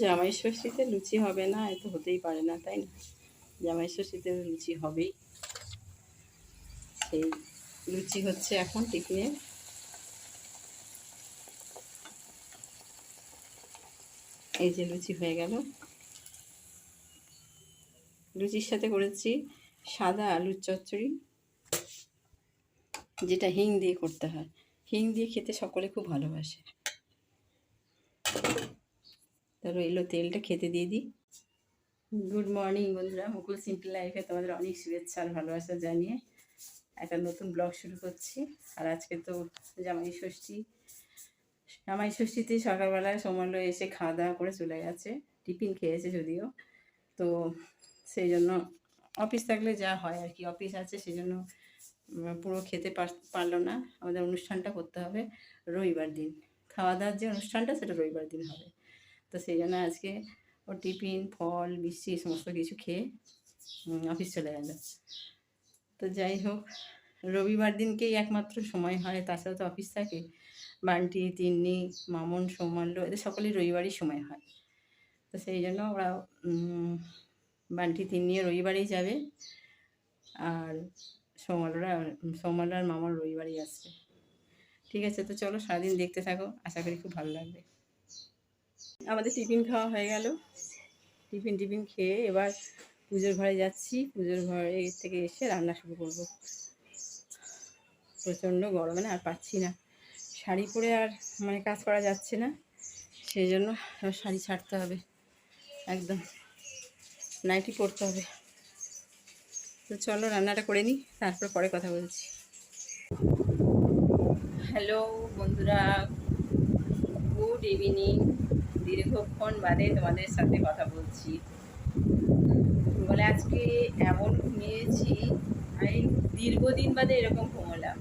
জামাই ষষ্ঠীতে লুচি হবে না, এ তো হতেই পারে না, তাই না? জামাই ষষ্ঠীতে লুচি হবেই। সেই লুচি হচ্ছে এখন টিফিনে। এই যে লুচি হয়ে গেল। লুচির সাথে করেছি সাদা আলুর চচ্চড়ি, যেটা হিং দিয়ে করতে হয়। হিং দিয়ে খেতে সকলে খুব ভালোবাসে। এলো তেলটা খেতে দিয়ে দিই। গুড মর্নিং বন্ধুরা, মুকুল সিম্পল লাইফে তোমাদের অনেক শুভেচ্ছা আর ভালোবাসা জানিয়ে একটা নতুন ব্লগ শুরু করছি। আর আজকে তো জামাই ষষ্ঠী। জামাই ষষ্ঠীতে সকালবেলায় সমল্য এসে খাওয়া দাওয়া করে চলে গেছে, টিফিন খেয়েছে যদিও। তো সেই জন্য অফিস থাকলে যা হয় আর কি, অফিস আছে সেই জন্য পুরো খেতে পার- পারল না। আমাদের অনুষ্ঠানটা করতে হবে রবিবার দিন। খাওয়া দাওয়ার যে অনুষ্ঠানটা সেটা রবিবার দিন হবে। তো সেই জন্য আজকে ও টিফিন, ফল, মিষ্টি সমস্ত কিছু খেয়ে অফিস চলে গেল। তো যাই হোক, রবিবার দিনকেই একমাত্র সময় হয়, তাছাড়া তো অফিস থাকে। বান্টি, তিন্নি, মামন, সৌমাল্য, এদের সকলেই রবিবারই সময় হয়। তো সেই জন্য ওরা বান্টি, তিন্নিও রবিবারেই যাবে আর সৌমালরা সৌমাল আর মামার রবিবারই আসবে। ঠিক আছে, তো চলো সারাদিন দেখতে থাকো, আশা করি খুব ভালো লাগবে। আমাদের টিফিন খাওয়া হয়ে গেল। টিফিন টিফিন খেয়ে এবার পুজোর ঘরে যাচ্ছি। পুজোর ঘরে থেকে এসে রান্না শুরু করব। প্রচণ্ড গরমে না আর পাচ্ছি না। শাড়ি পরে আর মানে কাজ করা যাচ্ছে না সেই জন্য শাড়ি ছাড়তে হবে। একদম নাইটি পরতে হবে। তো চলো রান্নাটা করে নিই, তারপর পরে কথা বলছি। হ্যালো বন্ধুরা, গুড ইভিনিং। দীর্ঘক্ষণ বাদে তোমাদের সাথে কথা বলছি। বলে আজকে এমন ঘুমিয়েছি, আমি দীর্ঘদিন বাদে এরকম ঘুমোলাম।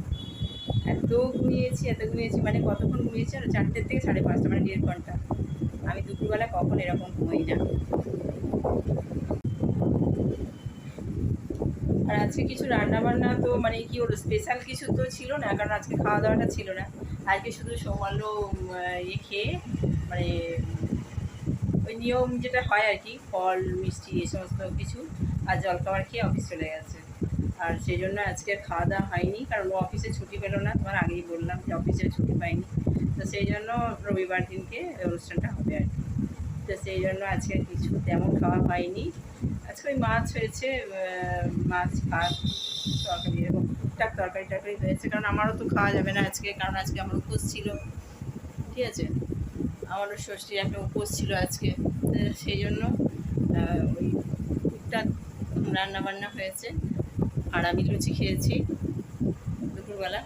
এত ঘুমিয়েছি এত ঘুমিয়েছি মানে কতক্ষণ ঘুমিয়েছি আর চারটের থেকে সাড়ে পাঁচটা মানে দেড় ঘণ্টা। আমি দুপুরবেলা কখন এরকম ঘুমোই না আর আজকে কিছু রান্না বান্না তো মানে কি হলো স্পেশাল কিছু তো ছিল না, কারণ আজকে খাওয়া দাওয়াটা ছিল না। আজকে শুধু সৌমাল্য ইয়ে খেয়ে মানে ওই নিয়ম যেটা হয় আর কি, ফল, মিষ্টি, এই সমস্ত কিছু, আর জলখাবার খেয়ে অফিস চলে গেছে। আর সেই জন্য আজকে খাওয়া দাওয়া হয়নি, কারণ ও অফিসে ছুটি পেল না, তোমার আগেই বললাম যে অফিসে ছুটি পাইনি। তো সেই জন্য রবিবার দিনকে অনুষ্ঠানটা হবে আর কি। তো সেই জন্য আজকে কিছু তেমন খাওয়া হয়নি। আজকে ওই মাছ হয়েছে মাছ, ভাত, তরকারি এরকম টুকটাক তরকারি টরকারি হয়েছে, কারণ আমারও তো খাওয়া যাবে না আজকে, কারণ আজকে আমার উপোস ছিল। ঠিক আছে? আমারও ষষ্ঠীর একটা উপোস ছিল আজকে। সেই জন্য ওই টুকটাক রান্নাবান্না হয়েছে। আর আমি লুচি খেয়েছি দুপুরবেলা।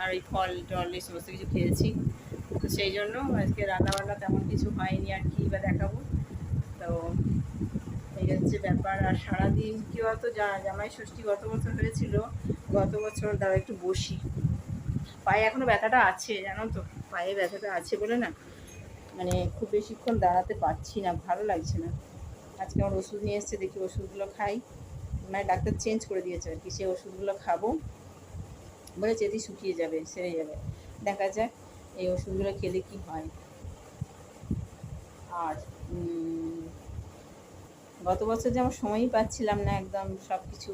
আর ওই ফল, টল, এই সমস্ত কিছু খেয়েছি। তো সেই জন্য আজকে রান্নাবান্না তেমন কিছু হয়নি আর কি বা দেখাবো। তো এই হচ্ছে ব্যাপার। আর সারাদিন কি হতো জামাই ষষ্ঠী গত বছর হয়েছিল, গত বছর দাও একটু বসি। পায়ে এখনও ব্যথাটা আছে, জানো তো? পায়ে ব্যথাটা আছে বলে না মানে খুব বেশিক্ষণ দাঁড়াতে পারছি না, ভালো লাগছে না। আজকে আমার ওষুধ নিয়ে এসছে, দেখি ওষুধগুলো খাই। মানে ডাক্তার চেঞ্জ করে দিয়েছে আর কি, সে ওষুধগুলো খাব। বলে যেদি শুকিয়ে যাবে, সেরে যাবে। দেখা যাক এই ওষুধগুলো খেলে কি হয়। আর গত বছর যে আমার সময়ই পাচ্ছিলাম না একদম সব কিছু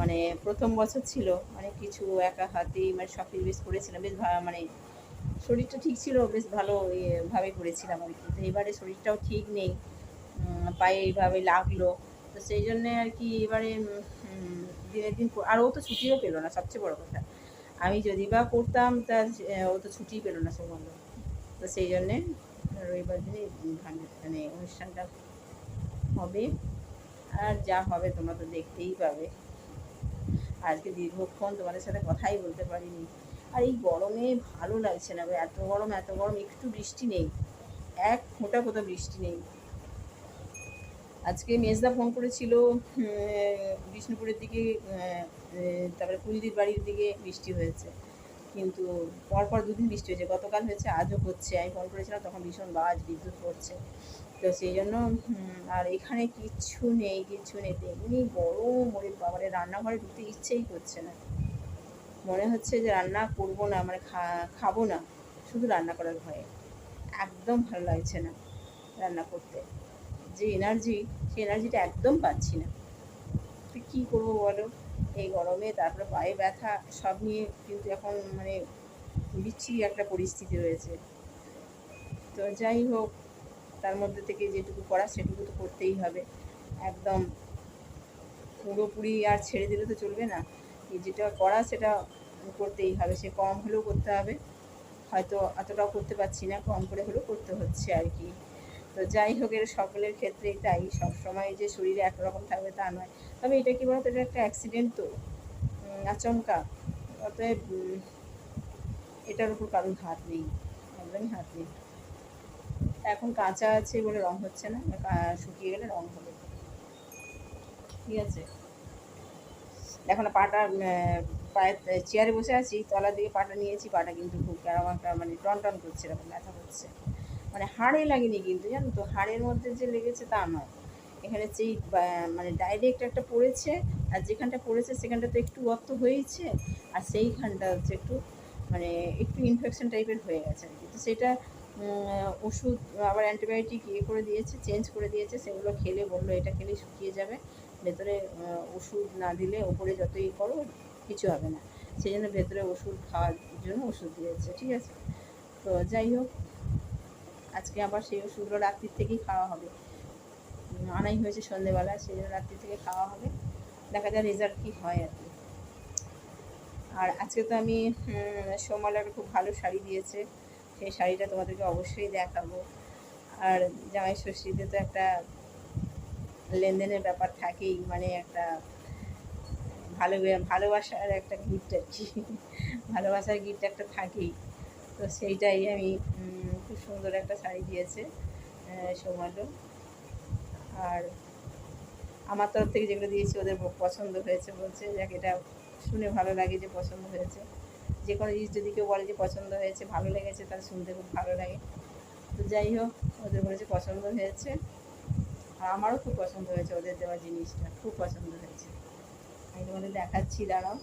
মানে প্রথম বছর ছিল মানে কিছু একা হাতেই মানে সব কিছু বেশ করেছিলাম, বেশ মানে শরীরটা ঠিক ছিল, বেশ ভালো ভাবে করেছিলাম আর কি। তো এবারে শরীরটাও ঠিক নেই পায়ে এইভাবে লাগল। তো সেই জন্যে আর কি এবারে দিনের দিন আর ও তো ছুটিও পেল না, সবচেয়ে বড় কথা। আমি যদি বা করতাম, তা ও তো ছুটিই পেল না সম্বন্ধ তো সেই জন্যে রবিবার দিনে মানে অনুষ্ঠানটা হবে। আর যা হবে তোমরা তো দেখতেই পাবে। আজকে দীর্ঘক্ষণ তোমাদের সাথে কথাই বলতে পারিনি। আর এই গরমে ভালো লাগছে না এত গরম এত গরম, একটু বৃষ্টি নেই। এক ফোঁটা কোথাও বৃষ্টি নেই। আজকে মেজদা ফোন করেছিল বিষ্ণুপুরের দিকে তারপরে কুলদির বাড়ির দিকে বৃষ্টি হয়েছে। কিন্তু পরপর দুদিন বৃষ্টি হয়েছে। গতকাল হয়েছে, আজও হচ্ছে। আমি ফোন করেছিলাম, তখন ভীষণ বাজ, বিদ্যুৎ পড়ছে। তো সেই জন্য আর এখানে কিচ্ছু নেই কিচ্ছু নেই। এমনি গরম, ওরে বাবারে, রান্নাঘরে ঢুকতে ইচ্ছেই করছে না। মনে হচ্ছে যে রান্না করব না মানে খাব না। শুধু রান্না করার ভয়ে। একদম ভালো লাগছে না রান্না করতে। যে এনার্জি সেই এনার্জিটা একদম পাচ্ছি না। তো কী করব বলো? এই গরমে, তারপরে পায়ে ব্যথা, সব নিয়ে কিন্তু এখন মানে বিচ্ছিরি একটা পরিস্থিতি রয়েছে। তো যাই হোক, তার মধ্যে থেকে যেটুকু করা সেটুকু তো করতেই হবে। একদম পুরোপুরি আর ছেড়ে দিলে তো চলবে না। যেটা করা সেটা করতেই হবে। সে কম হলেও করতে হবে। হয়তো অতটাও করতে পারছি না, কম করে হলেও করতে হচ্ছে আর কি। তো যাই হোক, এর সকলের ক্ষেত্রেই তাই। সবসময় যে শরীরে একরকম থাকবে তা নয়। তবে এটা কি বলতো, এটা একটা অ্যাক্সিডেন্ট তো। আচমকা। অতএব এটার উপর কারোর হাত নেই। একদমই হাত নেই। এখন কাঁচা আছে বলে রং হচ্ছে না শুকিয়ে গেলে রং হবে। ঠিক আছে? এখন পাটা পায়ের, চেয়ারে বসে আছি, তলার দিকে পাটা নিয়েছি, পাটা কিন্তু খুব কেরম একটা মানে টন টন করছে, এরকম ব্যথা করছে। মানে হাড়ে লাগেনি কিন্তু, জানো তো? হাড়ের মধ্যে যে লেগেছে তা নয়। এখানে যেই মানে ডাইরেক্ট একটা পড়েছে, আর যেখানটা পড়েছে সেখানটা তো একটু গর্ত হয়েছে, আর সেইখানটা হচ্ছে একটু মানে একটু ইনফেকশন টাইপের হয়ে গেছে আর কি। তো সেটা ওষুধ, আবার অ্যান্টিবায়োটিক ইয়ে করে দিয়েছে চেঞ্জ করে দিয়েছে, সেগুলো খেলে বলল এটা খেলে শুকিয়ে যাবে। ভেতরে ওষুধ না দিলে ওপরে যতই করো, কিছু হবে না। সেই জন্য ভেতরে ওষুধ খাওয়ার জন্য ওষুধ দিয়েছে, ঠিক আছে? তো যাই হোক আবার সেই ওষুধগুলো রাত্রির থেকেই খাওয়া হবে। আনাই হয়েছে সন্ধেবেলা, সেই জন্য রাত্রি থেকে খাওয়া হবে। দেখা যায় রেজাল্ট কী হয় আর কি। আর আজকে তো আমি সোমাল একটা খুব ভালো শাড়ি দিয়েছে। সেই শাড়িটা তোমাদেরকে অবশ্যই দেখাবো। আর জামাই ষষ্ঠীতে তো একটা লেনদেনের ব্যাপার থাকেই মানে একটা ভালো ভালোবাসার একটা গিফট আর কি। ভালোবাসার গিফট একটা থাকেই। তো সেইটাই আমি খুব সুন্দর একটা শাড়ি দিয়েছে সোমালো আর আমার তরফ থেকে যেগুলো দিয়েছি ওদের পছন্দ হয়েছে বলছে, যাক এটা শুনে ভালো লাগে যে পছন্দ হয়েছে। যে কোনো জিনিস যদি কেউ বলে যে পছন্দ হয়েছে, ভালো লেগেছে, তাহলে শুনতে খুব ভালো লাগে। তো যাই হোক, ওদের বলেছে পছন্দ হয়েছে। আর আমারও খুব পছন্দ হয়েছে ওদের দেওয়া জিনিসটা, খুব পছন্দ হয়েছে। আমি তোমাদের দেখাচ্ছি, দাঁড়াও।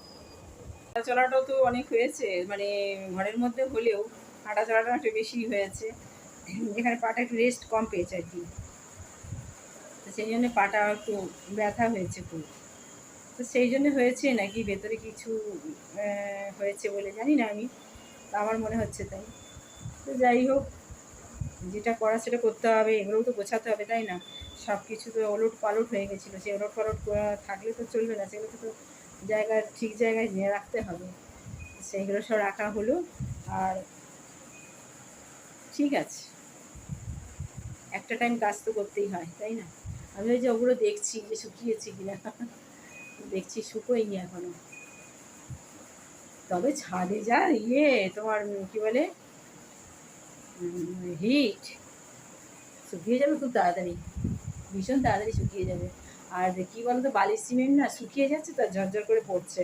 চলাটাও তো অনেক হয়েছে মানে ঘরের মধ্যে হলেও হাঁটা চলাটা একটু বেশি হয়েছে। এখানে পাটা একটু রেস্ট কম পেয়েছে আর কি। তো সেই জন্য পাটা একটু ব্যথা হয়েছে খুব। তো সেই জন্য হয়েছে নাকি ভেতরে কিছু হয়েছে বলে জানি না আমি। আমার মনে হচ্ছে তাই। তো যাই হোক, যেটা করা সেটা করতে হবে, এগুলোও তো গোছাতে হবে, তাই না? সব কিছু তো ওলট পালট হয়ে গেছিল, সেই ওলট পালট থাকলে তো চলবে না সেগুলোকে তো জায়গায় ঠিক জায়গায় নিয়ে রাখতে হবে। সেইগুলো সব রাখা হলো, আর ঠিক আছে। একটা টাইম কাজ তো করতেই হয়, তাই না? আমি ওই যে ওগুলো দেখছি যে শুকিয়েছি কিনা। দেখছি শুকোয়নি এখনও। তবে ছাদে যা ইয়ে তোমার কি বলে? হিট শুকিয়ে যাবে খুব তাড়াতাড়ি। ভীষণ তাড়াতাড়ি শুকিয়ে যাবে। আর কি বলতো, বালির সিমেন্ট না শুকিয়ে যাচ্ছে তো ঝরঝর করে পড়ছে।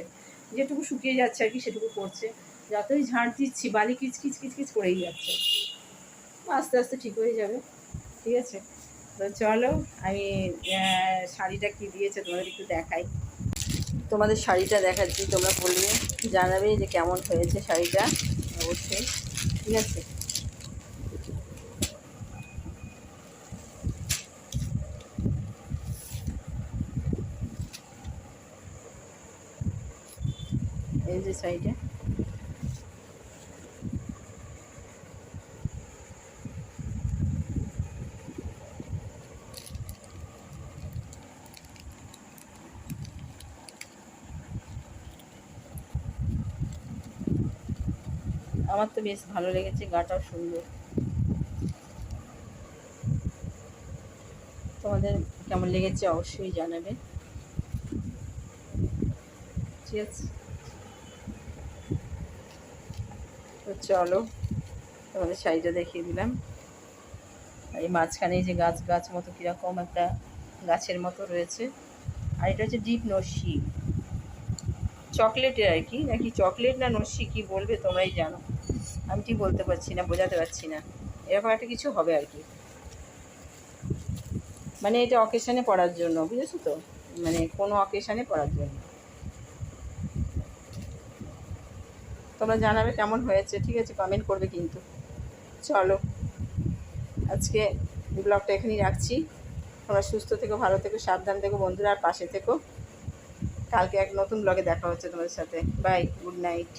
যেটুকু শুকিয়ে যাচ্ছে আর কি সেটুকু পড়ছে। যতই ঝাড় দিচ্ছি, বালি কিচ কিচ কিচ কিচ করেই যাচ্ছে। আস্তে আস্তে ঠিক হয়ে যাবে। ঠিক আছে? তো চলো, আমি শাড়িটা কি দিয়েছে তোমাদের একটু দেখাই। তোমাদের শাড়িটা দেখাচ্ছি, তোমরা বলবে, জানাবে যে কেমন হয়েছে শাড়িটা। অবশ্যই। ঠিক আছে? এই যে শাড়িটা। আমার তো বেশ ভালো লেগেছে, গাটাও সুন্দর। তোমাদের কেমন লেগেছে অবশ্যই জানাবে। ঠিক আছে? তো চলো, তোমাদের শাড়িটা দেখিয়ে দিলাম। এই মাঝখানে যে গাছ গাছ মতো কীরকম একটা গাছের মতো রয়েছে। আর এটা হচ্ছে ডিপ নস্যি। চকলেটের আর কি, নাকি চকলেট না নস্যি, কি বলবে তোমরাই জানো। আমি ঠিক বলতে পারছি না, বোঝাতে পারছি না। এরকম একটা কিছু হবে আর কি। মানে এটা অকেশানে পড়ার জন্য, বুঝেছ তো? মানে কোনো অকেশানে পড়ার জন্য। তোমরা জানাবে কেমন হয়েছে, ঠিক আছে? কমেন্ট করবে কিন্তু। চলো, আজকে ব্লগটা এখানেই রাখছি। তোমরা সুস্থ থেকো, ভালো থেকো, সাবধান থেকো, বন্ধুরা, আর পাশে থেকো। কালকে এক নতুন ব্লগে দেখা হচ্ছে তোমাদের সাথে। Bye good night